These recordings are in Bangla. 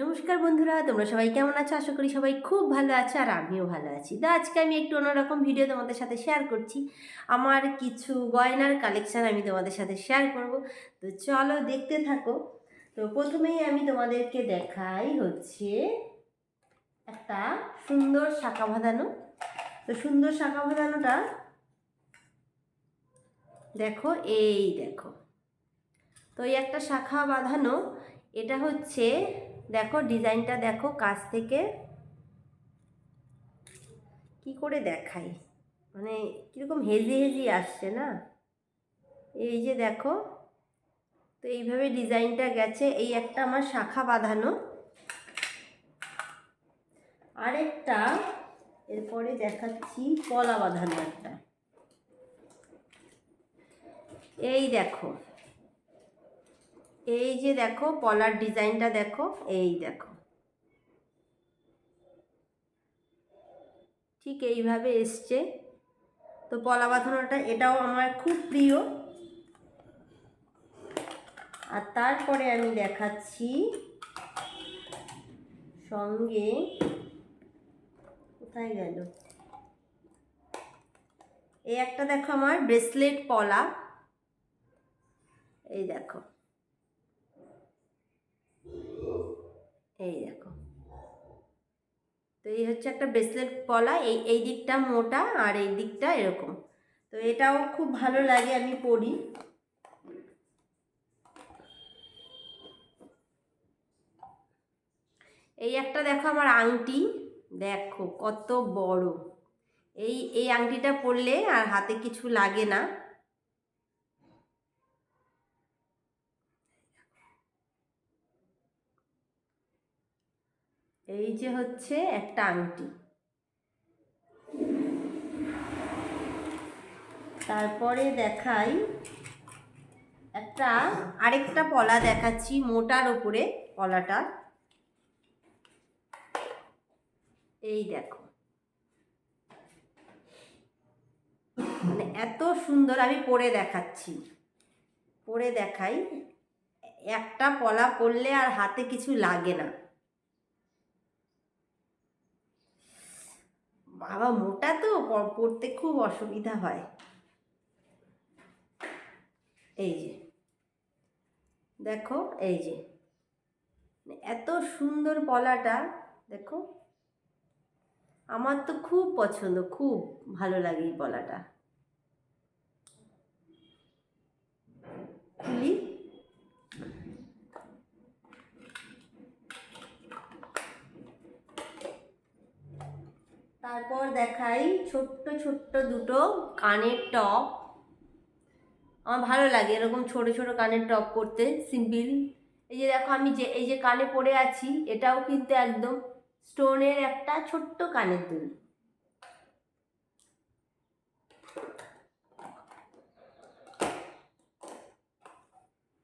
নমস্কার বন্ধুরা, তোমরা সবাই কেমন আছো? আশা করি সবাই খুব ভালো আছো আর আমিও ভালো আছি। তো আজকে আমি একটু অন্যরকম ভিডিও তোমাদের সাথে শেয়ার করছি। আমার কিছু গয়নার কালেকশান আমি তোমাদের সাথে শেয়ার করব। তো চলো দেখতে থাকো। তো প্রথমেই আমি তোমাদেরকে দেখাই হচ্ছে একটা সুন্দর শাখা বাঁধানো। তো সুন্দর শাখা বাঁধানোটা দেখো, এই দেখো। তো এই একটা শাখা বাঁধানো, এটা হচ্ছে দেখো, ডিজাইনটা দেখো, কাছ থেকে কি করে দেখাই? মানে কীরকম হেজি হেজি আসছে না? এই যে দেখো, তো এইভাবে ডিজাইনটা গেছে। এই একটা আমার শাখা বাঁধানো। আরেকটা, এরপরে দেখাচ্ছি কলা বাঁধানো একটা। এই দেখো এই যে দেখো, পলার ডিজাইনটা দেখো, এই দেখো। ঠিক এইভাবে এসছে। তো পলা বাঁধানোটা এটাও আমার খুব প্রিয়। আর তারপরে আমি দেখাচ্ছি সঙ্গে, কোথায় গেল? এই একটা দেখো আমার ব্রেসলেট পলা। এই দেখো। এই দেখো। তো এই হচ্ছে একটা ব্রেসলেট পলা, এই এই দিকটা মোটা আর এই দিকটা এরকম। তো এটাও খুব ভালো লাগে আমি পরি। এই একটা দেখো আমার আংটি, দেখো কত বড়। এই এই আংটিটা পরলে আর হাতে কিছু লাগে না। এই যে হচ্ছে একটা আংটি। তারপরে দেখাই একটা আরেকটা পলা দেখাচ্ছি মোটার ওপরে পলাটা। এই দেখো। মানে এত সুন্দর আমি পরে দেখাচ্ছি। পরে দেখাই, একটা পলা পরলে আর হাতে কিছু লাগে না। বাবা মোটা তো পড়তে খুব অসুবিধা হয়। এই যে, দেখো, এই যে, এত সুন্দর পলাটা, দেখো। আমার তো খুব পছন্দ, খুব ভালো লাগে এই পলাটা। খুলি। তারপর দেখাই ছোট্ট ছোট্ট দুটো কানের টপ। আমার ভালো লাগে এরকম ছোট ছোট কানের টপ পরতে, সিম্পল। এই যে দেখো আমি যে, এই যে কানে পরে আছি, এটাও কিন্তু একদম স্টোনের একটা ছোট্ট কানের দুল।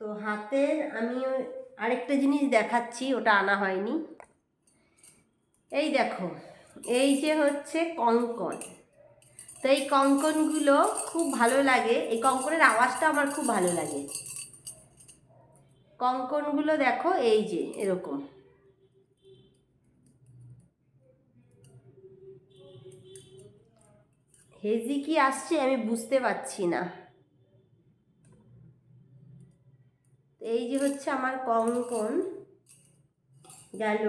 তো হাতের আমি আরেকটা জিনিস দেখাচ্ছি, ওটা আনা হয়নি। এই দেখো। এই যে হচ্ছে কঙ্কন। তো এই কঙ্কনগুলো খুব ভালো লাগে। এই কঙ্কনের আওয়াজটা আমার খুব ভালো লাগে। কঙ্কনগুলো দেখো, এই যে, এরকম। হেজি কি আসছে আমি বুঝতে পারছি না। এই যে হচ্ছে আমার কঙ্কন গেল।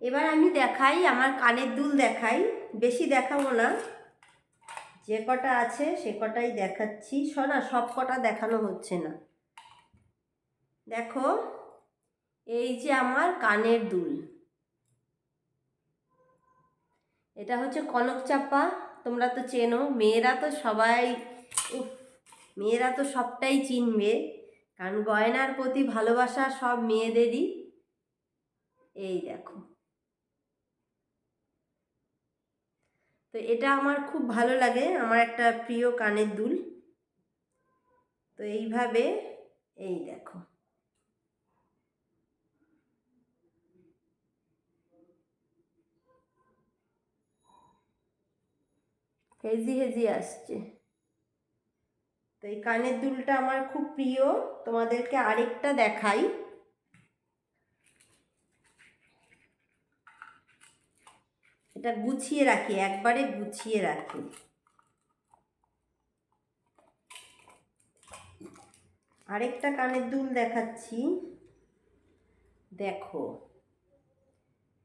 এবার আমি দেখাই, আমার কানের দুল দেখাই। বেশি দেখাবো না। যে কটা আছে সে কটাই দেখাচ্ছি। শোনা সব কটা দেখানো হচ্ছে না। দেখো, এই যে আমার কানের দুল। এটা হচ্ছে কনক চাপা। তোমরা তো চেনো, মেয়েরা তো সবাই, উফ, মেয়েরা তো সবটাই চিনবে। কারণ গয়নার প্রতি ভালোবাসা সব মেয়েদেরই। এই দেখো। তো এটা আমার খুব ভালো লাগে, আমার একটা প্রিয় কানের দুল। তো এইভাবে, এই দেখো। হেজি হেজি আসছে। তো এই কানের দুলটা আমার খুব প্রিয়, তোমাদেরকে আরেকটা দেখাই। এটা গুছিয়ে রাখি, একবারে গুছিয়ে রাখি। আরেকটা কানের দুল দেখাচ্ছি। দেখো,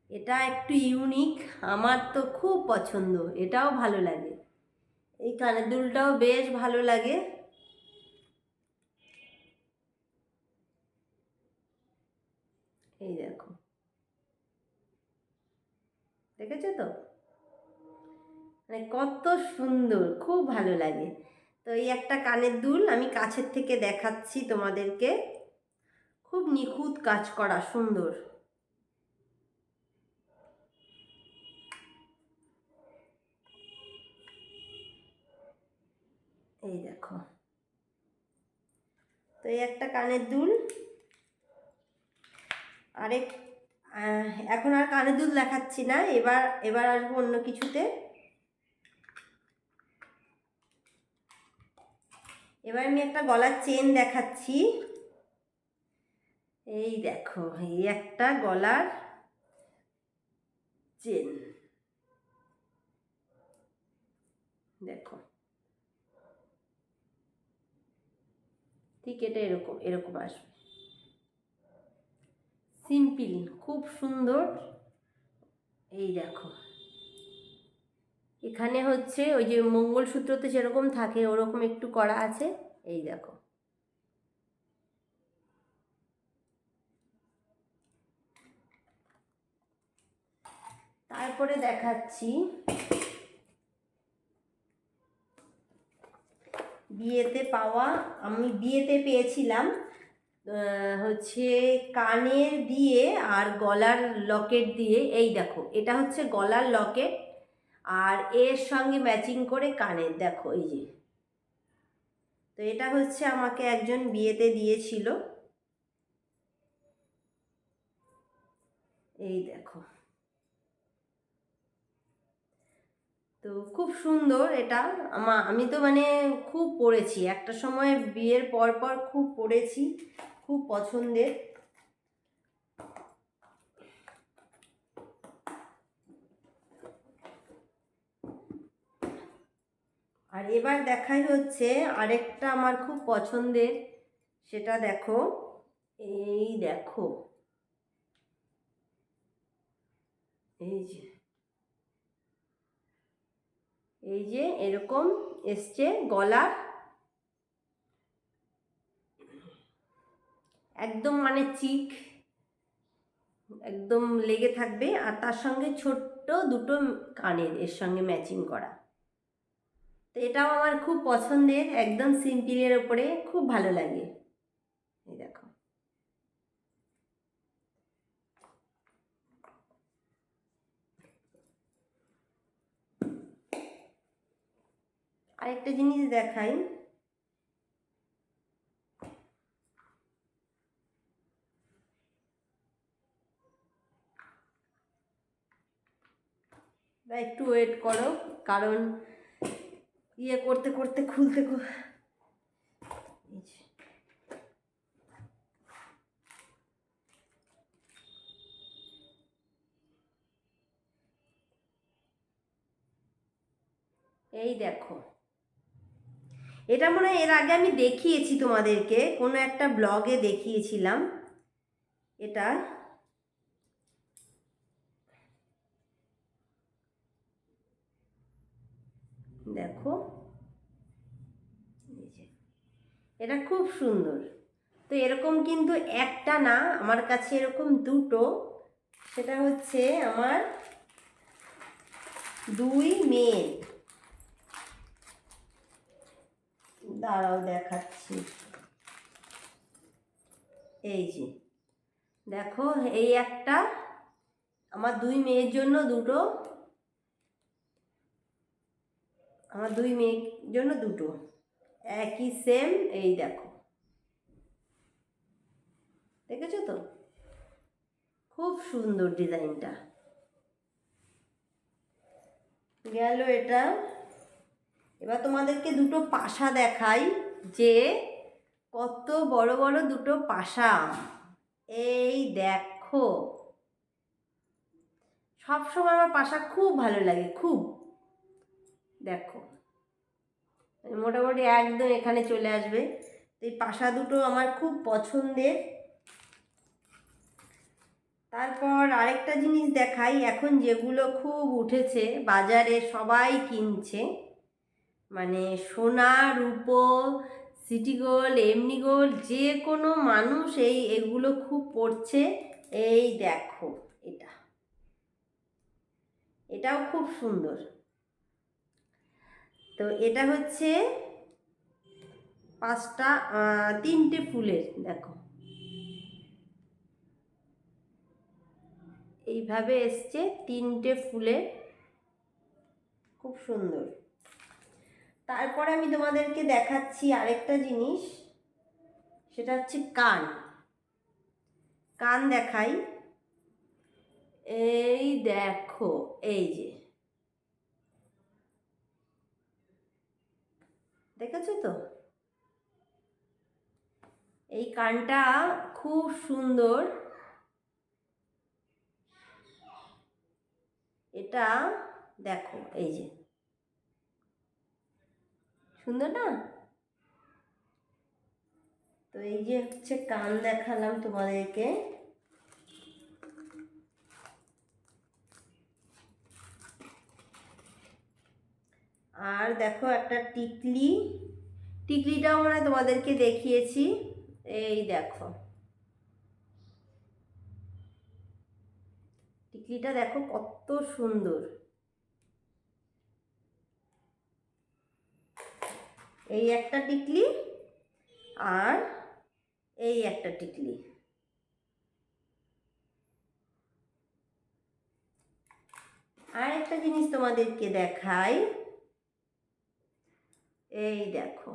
এটা একটু ইউনিক, আমার তো খুব পছন্দ, এটাও ভালো লাগে। এই কানের দুলটাও বেশ ভালো লাগে। এই দেখো দেখেছ তো? মানে কত সুন্দর, খুব ভালো লাগে। তো এই একটা কানের দুল আমি কাছের থেকে দেখাচ্ছি তোমাদেরকে। খুব নিখুঁত কাজ করা, সুন্দর। এই দেখো। তো এই একটা কানের দুল। আরেক এখন আর কানের দুধ দেখাচ্ছি না। এবার এবার আসব অন্য কিছুতে। এবার আমি একটা গলার চেন দেখাচ্ছি। এই দেখো, এই একটা গলার চেন। দেখো। ঠিক এটা এরকম এরকম আসবে। সিম্পল, খুব সুন্দর। এই দেখো। এখানে হচ্ছে ওই যে মঙ্গলসূত্রতে যেরকম থাকে, ওরকম একটু করা আছে। এই দেখো। তারপরে দেখাচ্ছি বিয়েতে পাওয়া, আমি বিয়েতে পেয়েছিলাম। হচ্ছে কানের দিয়ে আর গলার লকেট দিয়ে, এই দেখো, এটা হচ্ছে গলার লকেট আর এর সঙ্গে ম্যাচিং করে কানের, দেখো, এই যে। তো এটা হচ্ছে আমাকে একজন বিয়েতে দিয়েছিল। এই দেখো। তো খুব সুন্দর এটা। আমা তো মানে খুব পড়েছি। একটা সময় বিয়ের পর পর খুব পড়েছি। খুব পছন্দের। আর এবার দেখাই হচ্ছে আরেকটা আমার খুব পছন্দের, সেটা দেখো। এই দেখো। এই যে। এই যে এরকম এসছে গলার একদম মানে চিক, একদম লেগে থাকবে আর তার সঙ্গে ছোট্ট দুটো কানের এর সঙ্গে ম্যাচিং করা। তো এটাও আমার খুব পছন্দের, একদম সিম্পলের ওপরে খুব ভালো লাগে। এই দেখো। আরেকটা জিনিস দেখাই বা একটু ওয়েট করো, কারণ ইয়ে করতে করতে খুলতে এই দেখো। এটা মনে হয় এর আগে আমি দেখিয়েছি তোমাদেরকে, কোনো একটা ব্লগে দেখিয়েছিলাম। এটা দেখো এই যে। এটা খুব সুন্দর। তো এরকম কিন্তু একটা না, আমার কাছে এরকম দুটো। সেটা হচ্ছে আমার দুই মেয়ে দাঁড়াও দেখাচ্ছি। এই যে, দেখো এই একটা, আমার দুই মেয়ের জন্য দুটো। আমার দুই মেয়ের জন্য দুটো। একই সেম এই দেখো। দেখেছ তো? খুব সুন্দর ডিজাইনটা। গেল এটা। এবার তোমাদেরকে দুটো পাশা দেখাই যে কত বড় বড় দুটো পাশা। এই দেখো। সবসময় আমার পাশা খুব ভালো লাগে, খুব। দেখো। মোটামুটি একদম এখানে চলে আসবে। তো এই পাশা দুটো আমার খুব পছন্দের। তারপর আরেকটা জিনিস দেখাই, এখন যেগুলো খুব উঠেছে, বাজারে সবাই কিনছে। মানে সোনা, রূপো, সিটি গোল্ড, এমনি গোল্ড, যে কোনো মানুষ এই এগুলো খুব পড়ছে। এই দেখো এটা। এটাও খুব সুন্দর। তো এটা হচ্ছে পাঁচটা তিনটে ফুলের, দেখো। এইভাবে এসছে তিনটে ফুলের। খুব সুন্দর। তারপরে আমি তোমাদেরকে দেখাচ্ছি আরেকটা জিনিস। সেটা হচ্ছে কান। কান দেখাই। এই দেখো, এই যে। দেখেছ তো? এই কানটা খুব সুন্দর। এটা দেখো, এই যে। সুন্দর না? তো এই যে হচ্ছে কান দেখালাম তোমাদেরকে। আর দেখো একটা টিকলি। টিকলিটাও মানে তোমাদেরকে দেখিয়েছি। এই দেখো। টিকলিটা দেখো কত সুন্দর। এই একটা টিকলি আর এই একটা টিকলি। আর একটা জিনিস তোমাদেরকে দেখাই। এই দেখো।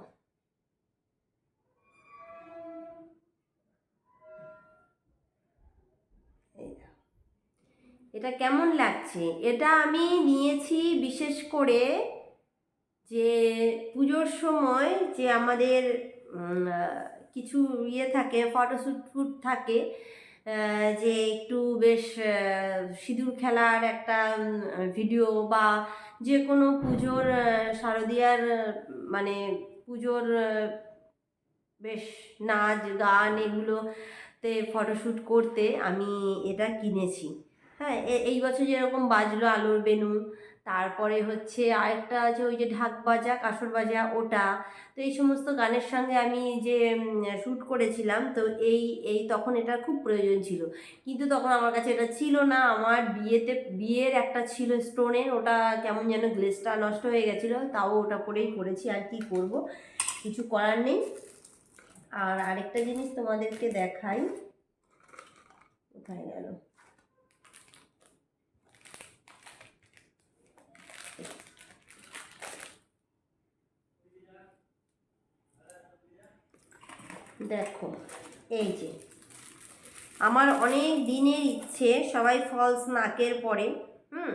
এটা কেমন লাগছে? এটা আমি নিয়েছি বিশেষ করে যে পুজোর সময় যে আমাদের কিছু ইয়ে থাকে, ফটোশ্যুট ফুট থাকে যে একটু বেশ সিঁদুর খেলার একটা ভিডিও বা যে কোনো পুজোর শারদীয়ার মানে পুজোর বেশ নাচ, গান এগুলোতে ফটোশ্যুট করতে আমি এটা কিনেছি। হ্যাঁ এই বছর যেরকম বাজলো আলোর বেনু তারপরে হচ্ছে আরেকটা আছে ওই যে ঢাক বাজা, কাসর বাজা, ওটা। তো এই সমস্ত গানের সঙ্গে আমি যে শ্যুট করেছিলাম, তো এই এই তখন এটা খুব প্রয়োজন ছিল। কিন্তু তখন আমার কাছে এটা ছিল না। আমার বিয়েতে, বিয়ের একটা ছিল স্টোনের ওটা কেমন যেন গ্লেসটা নষ্ট হয়ে গেছিল, তাও ওটা পরেই করেছি। আর কি করব? কিছু করার নেই। আর আরেকটা জিনিস তোমাদেরকে দেখাই। কোথায় গেল? দেখো, এই যে। আমার অনেক দিনের ইচ্ছে, সবাই ফলস নাকের পরে, হুম?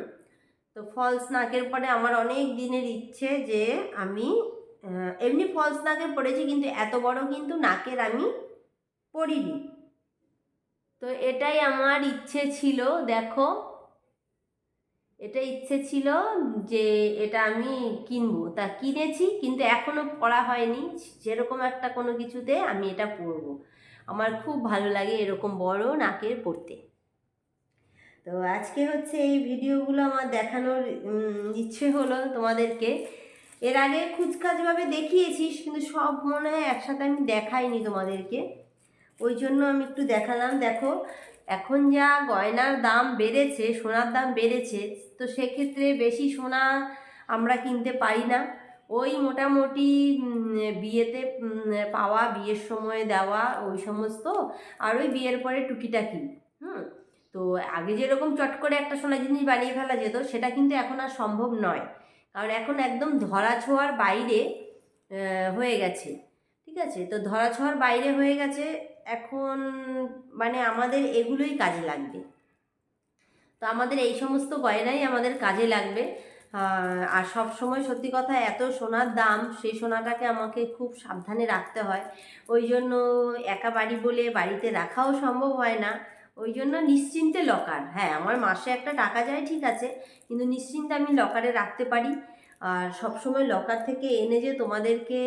তো ফলস নাকের পরে আমার অনেক দিনের ইচ্ছে যে আমি এমনি ফলস নাকের পরেছি, কিন্তু এত বড় কিন্তু নাকের আমি পরিনি। তো এটাই আমার ইচ্ছে ছিল, দেখো। এটা ইচ্ছে ছিল যে এটা আমি কিনবো। তা কিনেছি কিন্তু এখনও পড়া হয়নি। যেরকম একটা কোনো কিছুতে আমি এটা পরবো। আমার খুব ভালো লাগে এরকম বড় নাকের পরতে। তো আজকে হচ্ছে এই ভিডিওগুলো আমার দেখানোর ইচ্ছে হলো তোমাদেরকে। এর আগে খুচখাচভাবে দেখিয়েছিস কিন্তু সব মনে হয় একসাথে আমি দেখাইনি তোমাদেরকে। ওই জন্য আমি একটু দেখালাম। দেখো এখন যা গয়নার দাম বেড়েছে, সোনার দাম বেড়েছে, তো সেক্ষেত্রে বেশি সোনা আমরা কিনতে পারি না। ওই মোটামুটি বিয়েতে পাওয়া, বিয়ের সময় দেওয়া, ওই সমস্ত, আর ওই বিয়ের পরে টুকিটাকি, হুম? তো আগে যেরকম চট করে একটা সোনা জিনিস বানিয়ে ফেলা যেত, সেটা কিন্তু এখন আর সম্ভব নয়। কারণ এখন একদম ধরা ছোঁয়ার বাইরে হয়ে গেছে, ঠিক আছে? তো ধরা ছোঁয়ার বাইরে হয়ে গেছে এখন মানে আমাদের এগুলোই কাজে লাগবে। তো আমাদের এই সমস্ত গয়নাই আমাদের কাজে লাগবে। আর সব সময় সত্যি কথা এত সোনার দাম, সেই সোনাটাকে আমাকে খুব সাবধানে রাখতে হয়। ওই জন্য একা বাড়ি বলে বাড়িতে রাখাও সম্ভব হয় না। ওই জন্য নিশ্চিন্তে লকার হ্যাঁ আমার মাসে একটা টাকা যায়, ঠিক আছে। কিন্তু নিশ্চিন্তে আমি লকারে রাখতে পারি। আর সবসময় লকার থেকে এনে যে তোমাদেরকে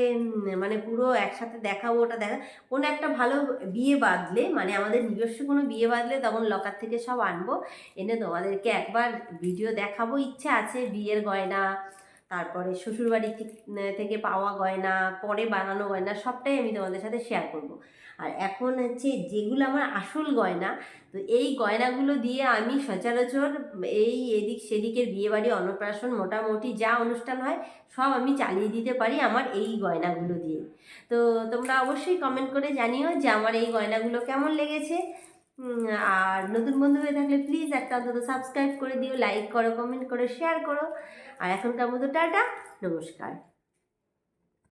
মানে পুরো একসাথে দেখাবো, ওটা দেখা, কোনো একটা ভালো বিয়ে বাঁধলে মানে আমাদের নিজস্ব কোনো বিয়ে বাঁধলে তখন লকার থেকে সব আনব, এনে তোমাদেরকে একবার ভিডিও দেখাবো, ইচ্ছে আছে বিয়ের গয়না তারপরে শ্বশুরবাড়ি থেকে- পাওয়া গয়না, পরে বানানো গয়না, সবটাই আমি তোমাদের সাথে শেয়ার করব। আর এখন হচ্ছে যেগুলো আমার আসল গয়না, তো এই গয়নাগুলো দিয়ে আমি সচরাচর এই এদিক সেদিকের বিয়েবাড়ি, অন্নপ্রাশন মোটামুটি যা অনুষ্ঠান হয়, সব আমি চালিয়ে দিতে পারি আমার এই গয়নাগুলো দিয়ে। তো তোমরা অবশ্যই কমেন্ট করে জানিও যে আমার এই গয়নাগুলো কেমন লেগেছে। আর নতুন বন্ধু হয়ে থাকলে প্লিজ একটা অন্তত সাবস্ক্রাইব করে দিও লাইক করো কমেন্ট করো শেয়ার করো। আর এখনকার মতো টাটা, নমস্কার।